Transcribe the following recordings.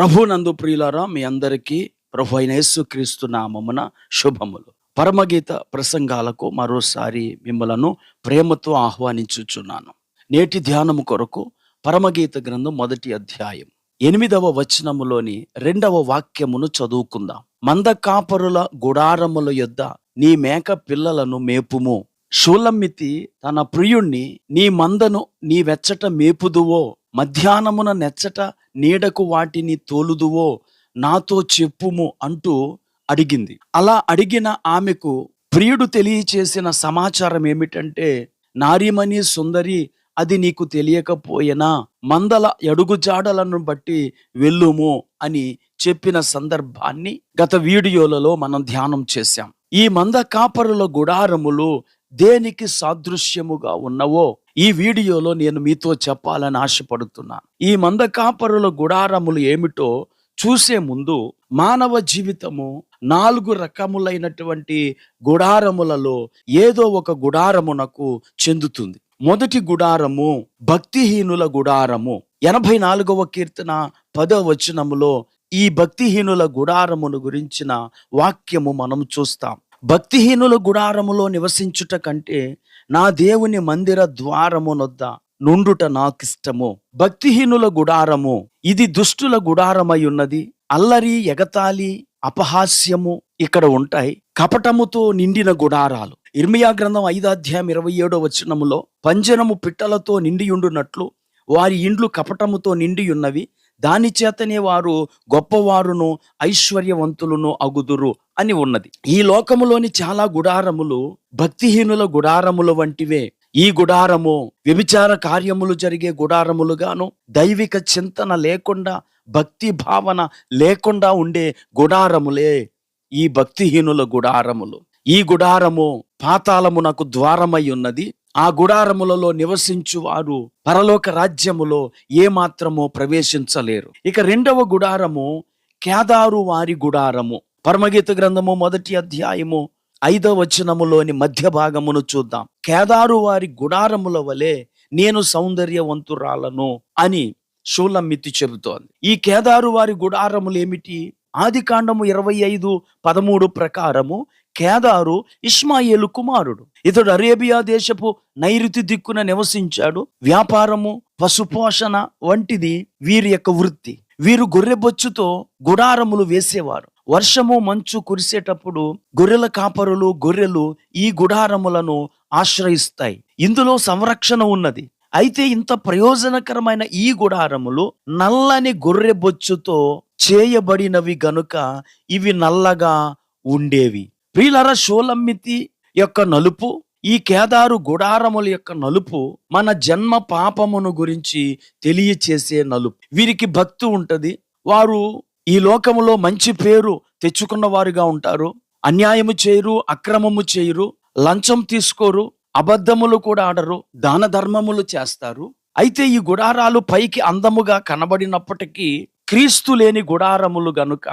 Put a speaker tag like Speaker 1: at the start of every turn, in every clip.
Speaker 1: ప్రభునందు ప్రియులారా మీ అందరికీ ప్రభు అయిన యేసుక్రీస్తు నామమున శుభములు. పరమగీత ప్రసంగాలకు మరోసారి మిమ్మలను ప్రేమతో ఆహ్వానించుచున్నాను. నేటి ధ్యానము కొరకు పరమగీత గ్రంథం మొదటి అధ్యాయం. ఎనిమిదవ వచనములోని రెండవ వాక్యమును చదువుకుందాం. మంద కాపరుల గుడారముల యొద్ద నీ మేక పిల్లలను మేపుము. షూలమ్మితి తన ప్రియుణ్ణి నీ మందను నీ వెచ్చట మేపుదువో మధ్యాహ్నమున నెచ్చట నీడకు వాటిని తోలుదువో నాతో చెప్పుము అంటూ అడిగింది. అలా అడిగిన ఆమెకు ప్రియుడు తెలియచేసిన సమాచారం ఏమిటంటే నారీమణి సుందరి అది నీకు తెలియకపోయినా? మందల ఎడుగుజాడలను బట్టి వెళ్ళుము అని చెప్పిన సందర్భాన్ని గత వీడియోలలో మనం ధ్యానం చేశాం. ఈ మంద కాపరుల గుడారములు దేనికి సాదృశ్యముగా ఉన్నవో ఈ వీడియోలో నేను మీతో చెప్పాలని ఆశపడుతున్నాను ఈ మంద కాపరుల గుడారములు ఏమిటో చూసే ముందు మానవ జీవితము నాలుగు రకములైనటువంటి గుడారములలో ఏదో ఒక గుడారమునకు చెందుతుంది. మొదటి గుడారము భక్తిహీనుల గుడారము. ఎనభై నాలుగవ కీర్తన పదో వచనములో ఈ భక్తిహీనుల గుడారమును గురించిన వాక్యము మనం చూస్తాం. భక్తిహీనుల గుడారములో నివసించుట కంటే నా దేవుని మందిర ద్వారమునొద్ద నుండుట నాకిష్టము. భక్తిహీనుల గుడారము ఇది దుష్టుల గుడారమై ఉన్నది అల్లరి ఎగతాళి అపహాస్యము ఇక్కడ ఉంటాయి. కపటముతో నిండిన గుడారాలు. ఇర్మియా గ్రంథం ఐదో అధ్యాయం ఇరవై ఏడో వచనములో పంజనము పిట్టలతో నిండియుండునట్లు వారి ఇండ్లు కపటముతో నిండియున్నవి. దాని చేతనే వారు గొప్పవారును ఐశ్వర్యవంతులను అగుదురు అని ఉన్నది. ఈ లోకములోని చాలా గుడారములు భక్తిహీనుల గుడారముల వంటివే. ఈ గుడారము వ్యభిచార కార్యములు జరిగే గుడారములుగాను దైవిక చింతన లేకుండా భక్తి భావన లేకుండా ఉండే గుడారములే ఈ భక్తిహీనుల గుడారములు. ఈ గుడారము పాతాళమునకు ద్వారమై ఉన్నది. ఆ గుడారములలో నివసించు వారు పరలోక రాజ్యములో ఏమాత్రమో ప్రవేశించలేరు. ఇక రెండవ గుడారము కేదారు వారి గుడారము. పరమగీత గ్రంథము మొదటి అధ్యాయము ఐదవ వచనములోని మధ్య భాగమును చూద్దాం. కేదారు వారి గుడారముల వలె నేను సౌందర్యవంతురాలను అని షూలమ్మితి చెబుతోంది. ఈ కేదారు వారి గుడారములు ఏమిటి? ఆది కాండము ఇరవై ఐదు పదమూడు ప్రకారము కేదారు ఇస్మాయేలు కుమారుడు. ఇతడు అరేబియా దేశపు నైరుతి దిక్కున నివసించాడు. వ్యాపారము పశుపోషణ వంటిది వీరి యొక్క వృత్తి. వీరు గొర్రెబొచ్చుతో గుడారములు వేసేవారు. వర్షము మంచు కురిసేటప్పుడు గొర్రెల కాపరులు గొర్రెలు ఈ గుడారములను ఆశ్రయిస్తాయి. ఇందులో సంరక్షణ ఉన్నది. అయితే ఇంత ప్రయోజనకరమైన ఈ గుడారములు నల్లని గొర్రె బొచ్చుతో చేయబడినవి గనుక ఇవి నల్లగా ఉండేవి. ప్రియులర షోలమ్మితి యొక్క నలుపు ఈ కేదారు గుడారముల యొక్క నలుపు మన జన్మ పాపమును గురించి తెలియచేసే నలుపు. వీరికి భక్తి ఉంటది. వారు ఈ లోకములో మంచి పేరు తెచ్చుకున్న వారుగా ఉంటారు. అన్యాయము చేయరు అక్రమము చేయరు లంచం తీసుకోరు అబద్ధములు కూడా ఆడరు దాన ధర్మములు చేస్తారు. అయితే ఈ గుడారాలు పైకి అందముగా కనబడినప్పటికీ క్రీస్తు లేని గుడారములు గనుక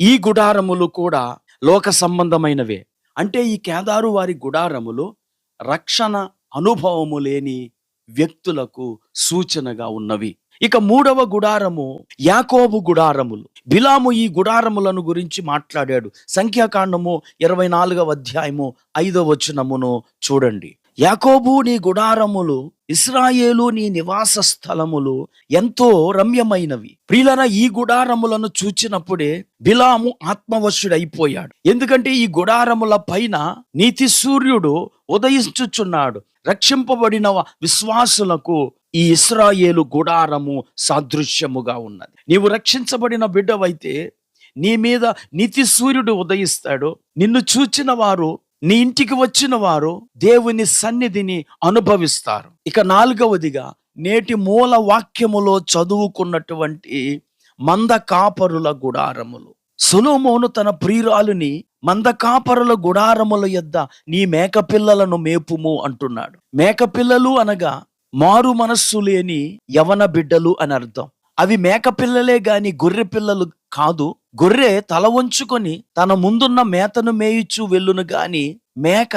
Speaker 1: ఈ గుడారములు కూడా లోక సంబంధమైనవే. అంటే ఈ కేదారు వారి గుడారములు రక్షణ అనుభవము లేని వ్యక్తులకు సూచనగా ఉన్నవి. ఇక మూడవ గుడారము యాకోబు గుడారములు. బిలాము ఈ గుడారములను గురించి మాట్లాడాడు. సంఖ్యాకాండము ఇరవై నాలుగవ అధ్యాయము ఐదవ వచనమును చూడండి. యాకోబు నీ గుడారములు ఇస్రాయేలు నీ నివాస స్థలములు ఎంతో రమ్యమైనవి. ప్రియులన ఈ గుడారములను చూచినప్పుడే బిలాము ఆత్మవశుడైపోయాడు. ఎందుకంటే ఈ గుడారముల పైన నీతి సూర్యుడు ఉదయించుచున్నాడు. రక్షింపబడిన విశ్వాసులకు ఈ ఇస్రాయేలు గుడారము సాదృశ్యముగా ఉన్నది. నీవు రక్షించబడిన బిడ్డవైతే నీ మీద నీతి సూర్యుడు ఉదయిస్తాడు. నిన్ను చూచిన వారు నీ ఇంటికి వచ్చిన వారు దేవుని సన్నిధిని అనుభవిస్తారు. ఇక నాలుగవదిగా నేటి మూల వాక్యములో చదువుకున్నటువంటి మంద కాపరుల గుడారములు. సులోమోను తన ప్రియురాలుని మంద కాపరుల గుడారముల యొద్ద నీ మేకపిల్లలను మేపుము అంటున్నాడు. మేకపిల్లలు అనగా మారు మనస్సు లేని యవన బిడ్డలు అని అర్థం అవి మేకపిల్లలే గాని గొర్రె పిల్లలు కాదు. గొర్రె తల వంచుకొని తన ముందున్న మేతను మేయిచ్చు వెళ్ళును గాని మేక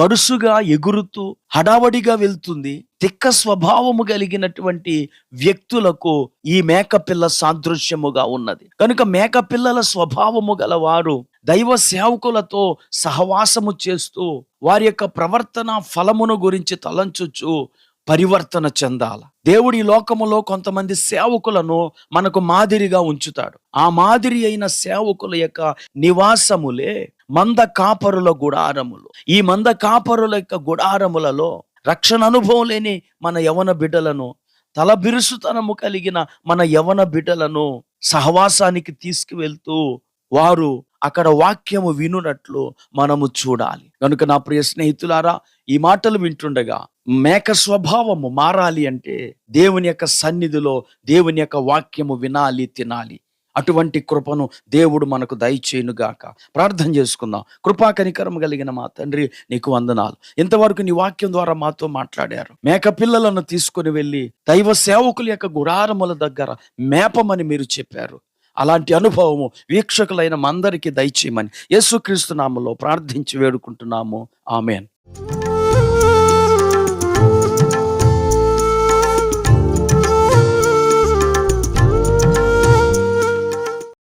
Speaker 1: గడుసుగా ఎగురుతూ హడావడిగా వెళ్తుంది. తిక్క స్వభావము కలిగినటువంటి వ్యక్తులకు ఈ మేకపిల్ల సాదృశ్యముగా ఉన్నది. కనుక మేకపిల్లల స్వభావము గలవారు దైవ సేవకులతో సహవాసము చేస్తూ వారి యొక్క ప్రవర్తన ఫలమును గురించి తలంచుచు పరివర్తన చెందాల. దేవుడి లోకములో కొంతమంది సేవకులను మనకు మాదిరిగా ఉంచుతాడు. ఆ మాదిరి అయిన సేవకుల యొక్క నివాసములే మంద కాపరుల గుడారములు. ఈ మంద కాపరుల యొక్క గుడారములలో రక్షణ అనుభవం లేని మన యవన బిడ్డలను తల బిరుసుతనము కలిగిన మన యవన బిడ్డలను సహవాసానికి తీసుకువెళ్తూ వారు అక్కడ వాక్యము వినునట్లు మనము చూడాలి. కనుక నా ప్రియ స్నేహితులారా ఈ మాటలు వింటుండగా మేక స్వభావము మారాలి అంటే దేవుని యొక్క సన్నిధిలో దేవుని యొక్క వాక్యము వినాలి తినాలి. అటువంటి కృపను దేవుడు మనకు దయచేయునుగాక. ప్రార్థన చేసుకుందాం. కృపా కనికరం కలిగిన మా తండ్రి నీకు వందనాలు. ఇంతవరకు నీ వాక్యం ద్వారా మాతో మాట్లాడారు. మేక పిల్లలను తీసుకుని వెళ్ళి దైవ సేవకుల యొక్క గుడారముల దగ్గర మేపమని మీరు చెప్పారు. అలాంటి అనుభవము వీక్షకులైన మందరికీ దయచేయమని యేసుక్రీస్తు నామలో ప్రార్థించి వేడుకుంటున్నాము. ఆమెన్.